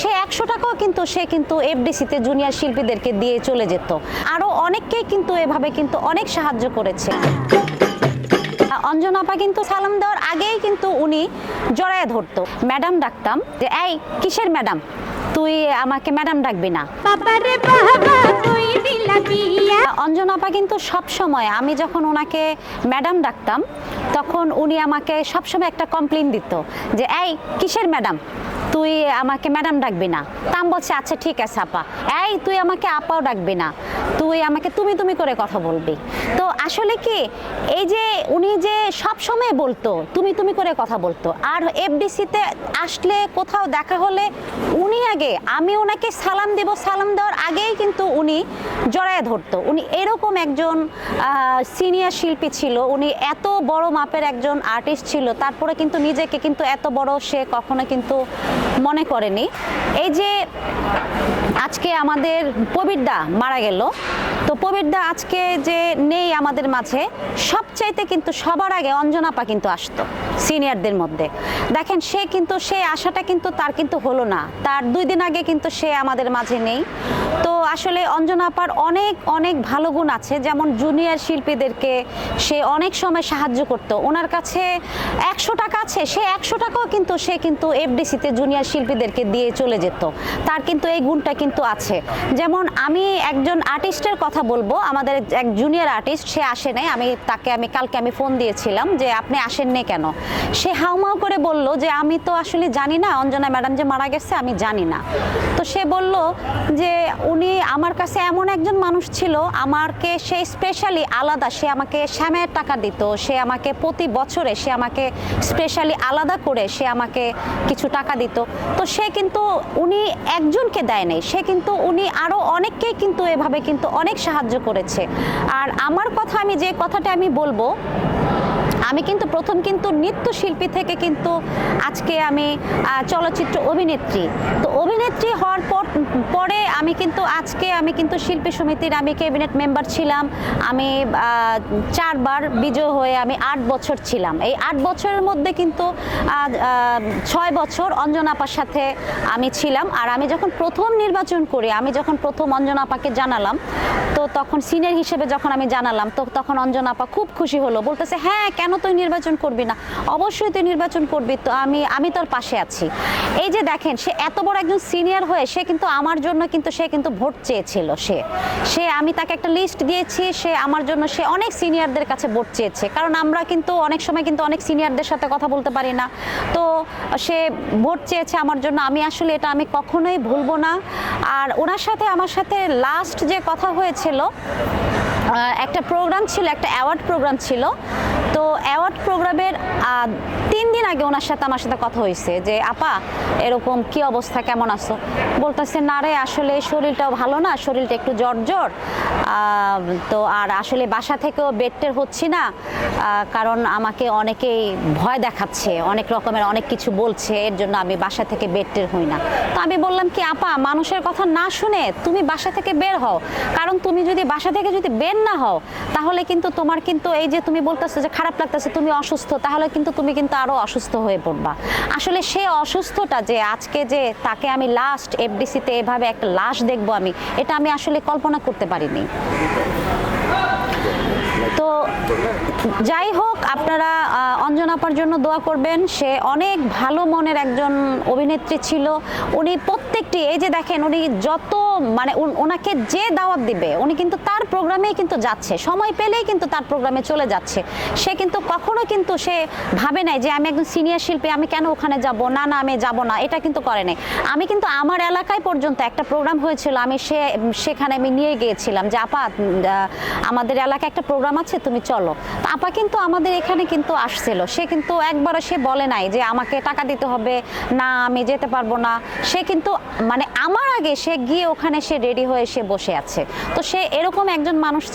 সে একশো টাকাও কিন্তু সে কিন্তু এফডিসিতে জুনিয়র শিল্পীদেরকে দিয়ে চলে যেত। আরও অনেককেই কিন্তু এভাবে কিন্তু অনেক সাহায্য করেছে। অঞ্জনা আপা কিন্তু সালাম দেওয়ার আগেই কিন্তু উনি জড়ায় ধরতো। ম্যাডাম ডাকতাম যে এই কিসের ম্যাডাম? তুই আমাকে ম্যাডাম ডাকবি না। অঞ্জনা আপা কিন্তু সব সময় আমি যখন ওনাকে ম্যাডাম ডাকতাম তখন উনি আমাকে সবসময় একটা কমপ্লেন দিত যে এই কিসের ম্যাডাম? তুই আমাকে ম্যাডাম ডাকবি না। তাম বলছে আচ্ছা ঠিক আছে, আপা। এই, তুই আমাকে আপাও ডাকবি না। তুই আমাকে তুমি তুমি করে কথা বলবি। তো আসলে কি, এই যে উনি যে সব সময় বলতো তুমি তুমি করে কথা বলতো। আর এফডিসিতে আসলে কোথাও দেখা হলে উনি আগে, আমি ওনাকে সালাম দেব, সালাম দেওয়ার আগেই কিন্তু উনি জড়ায় ধরতো। উনি এরকম একজন সিনিয়র শিল্পী ছিল, উনি এত বড় মাপের একজন আর্টিস্ট ছিল, তারপরে কিন্তু নিজেকে কিন্তু এত বড় সে কখনো কিন্তু মনে করেনি। এই যে আজকে আমাদের প্রবীরদা মারা গেল, তো প্রবীরদা আজকে যে নেই আমাদের মাঝে, সবচাইতে কিন্তু সবার আগে অঞ্জনাপা কিন্তু আসতো। সিনিয়রদের মধ্যে। দেখেন, সে কিন্তু সেই আশাটা কিন্তু তার কিন্তু হলো না। তার দুই দিন আগে কিন্তু সে আমাদের মাঝে নেই। তো আসলে অঞ্জনা আপার অনেক অনেক ভালো গুণ আছে। যেমন জুনিয়র শিল্পীদেরকে সে অনেক সময় সাহায্য করত। ওনার কাছে একশো টাকা আছে, সে একশো টাকাও কিন্তু, সে কিন্তু এফডিসিতে জুনিয়র শিল্পীদেরকে দিয়ে চলে যেত। তার কিন্তু এই গুণটা কিন্তু আছে। যেমন আমি একজন আর্টিস্টের কথা বলব। আমাদের এক জুনিয়র আর্টিস্ট সে আসে নাই। আমি তাকে, আমি, কালকে আমি ফোন দিয়েছিলাম যে, আপনি আসেননি কেন? সে হাউমাউ করে বলল যে, আমি তো আসলে জানি না, অঞ্জনা ম্যাডাম যে মারা গেছে, আমি জানি না। তো সে বলল যে, উনি আমার কাছে এমন একজন মানুষ ছিল আমাকে সে স্পেশালি আলাদা, সে আমাকে শ্যামের টাকা দিত, সে আমাকে প্রতি বছরে সে আমাকে স্পেশালি আলাদা করে সে আমাকে কিছু টাকা দিত। তো সে কিন্তু উনি একজনকে দেয় নাই, সে কিন্তু উনি আরও অনেককেই কিন্তু এভাবে কিন্তু অনেক সাহায্য করেছে। আর আমার কথা আমি যে কথাটা আমি বলব আমি কিন্তু প্রথম কিন্তু নৃত্যশিল্পী থেকে কিন্তু আজকে আমি চলচ্চিত্র অভিনেত্রী। তো অভিনেত্রী হওয়ার পর, পরে আমি কিন্তু আজকে, আমি কিন্তু শিল্পী সমিতির, আমি ক্যাবিনেট মেম্বার ছিলাম। আমি চারবার বিজয় হয়ে আমি আট বছর ছিলাম। এই আট বছরের মধ্যে কিন্তু ছয় বছর অঞ্জনাপার সাথে আমি ছিলাম। আর আমি যখন প্রথম নির্বাচন করি, আমি যখন প্রথম অঞ্জনাপাকে জানালাম, তো তখন সিনিয়র হিসেবে যখন আমি জানালাম, তো তখন অঞ্জনাপা খুব খুশি হলো। বলতেছে হ্যাঁ কেন তুই নির্বাচন করবি না? অবশ্যই তুই নির্বাচন করবি, তো আমি আমি তোর পাশে আছি। এই যে দেখেন, সে এত বড় একজন সিনিয়র হয়ে, সে কিন্তু আমার জন্য কিন্তু সে কিন্তু ভোট চেয়েছিল, সে। সে, আমি তাকে একটা লিস্ট দিয়েছি, সে আমার জন্য, সে অনেক সিনিয়রদের কাছে ভোট চেয়েছে। কারণ আমরা কিন্তু অনেক সময় কিন্তু অনেক সিনিয়রদের সাথে কথা বলতে পারি না। তো সে ভোট চেয়েছে আমার জন্য, আমি আসলে এটা আমি কখনোই ভুলবো না। আর ওনার সাথে, আমার সাথে লাস্ট যে কথা হয়েছিল একটা প্রোগ্রাম ছিল, একটা অ্যাওয়ার্ড প্রোগ্রাম ছিল তো অ্যাওয়ার্ড প্রোগ্রামের আহ, তিন দিন আগে ওনার সাথে আমার সাথে কথা হয়েছে যে, আপা, এরকম কি অবস্থা? কেমন আছো? বলতেছে, না রে, আসলে শরীরটাও ভালো না, শরীরটা একটু জ্বর জ্বর তো আর আসলে বাসা থেকেও বেডটের হচ্ছি না কারণ আমাকে অনেকেই ভয় দেখাচ্ছে, অনেক রকমের অনেক কিছু বলছে, এর জন্য আমি বাসা থেকে বেডটের হই না। তো আমি বললাম কি, আপা, মানুষের কথা না শুনে তুমি বাসা থেকে বের হও। কারণ তুমি যদি বাসা থেকে যদি বের না হও, তাহলে কিন্তু তোমার কিন্তু এই যে তুমি বলতেছো যে, খারাপ লাগতেছে, তুমি অসুস্থ, তাহলে কিন্তু তুমি কিন্তু আরও অসুস্থ হয়ে পড়বা। আসলে সে অসুস্থটা যে আজকে যে তাকে আমি লাস্ট এফডিসিতে এভাবে একটা লাশ দেখব আমি, এটা আমি আসলে কল্পনা করতে পারিনি। তো যাই হোক, আপনারা অঞ্জনাপার জন্য দোয়া করবেন। সে অনেক ভালো মনের একজন অভিনেত্রী ছিল। উনি প্রত্যেকটি, এই যে দেখেন, উনি যত মানে ওনাকে যে দাওয়াত দিবে, উনি কিন্তু তার প্রোগ্রামেই কিন্তু যাচ্ছে। সময় পেলেই কিন্তু তার প্রোগ্রামে চলে যাচ্ছে। সে কিন্তু কখনো কিন্তু সে ভাবে নাই যে আমি একজন সিনিয়র শিল্পী, আমি কেন ওখানে যাব? না না, আমি যাব না, এটা কিন্তু করে নাই। আমি কিন্তু আমার এলাকায় পর্যন্ত একটা প্রোগ্রাম হয়েছিল, আমি সে, সেখানে আমি নিয়ে গিয়েছিলাম যে, আপা আমাদের এলাকায় একটা প্রোগ্রাম আছে, তুমি চলো। আপা কিন্তু আমাদের এখানে কিন্তু আসছিল। সে কিন্তু একবারও সে বলে নাই যে আমাকে টাকা দিতে হবে, না, আমি যেতে পারব না। সে কিন্তু মানে আমার আগে সে গিয়ে ওখানে সে রেডি হয়ে সে বসে আছে। তো সে এরকম একজন মানুষ ছিল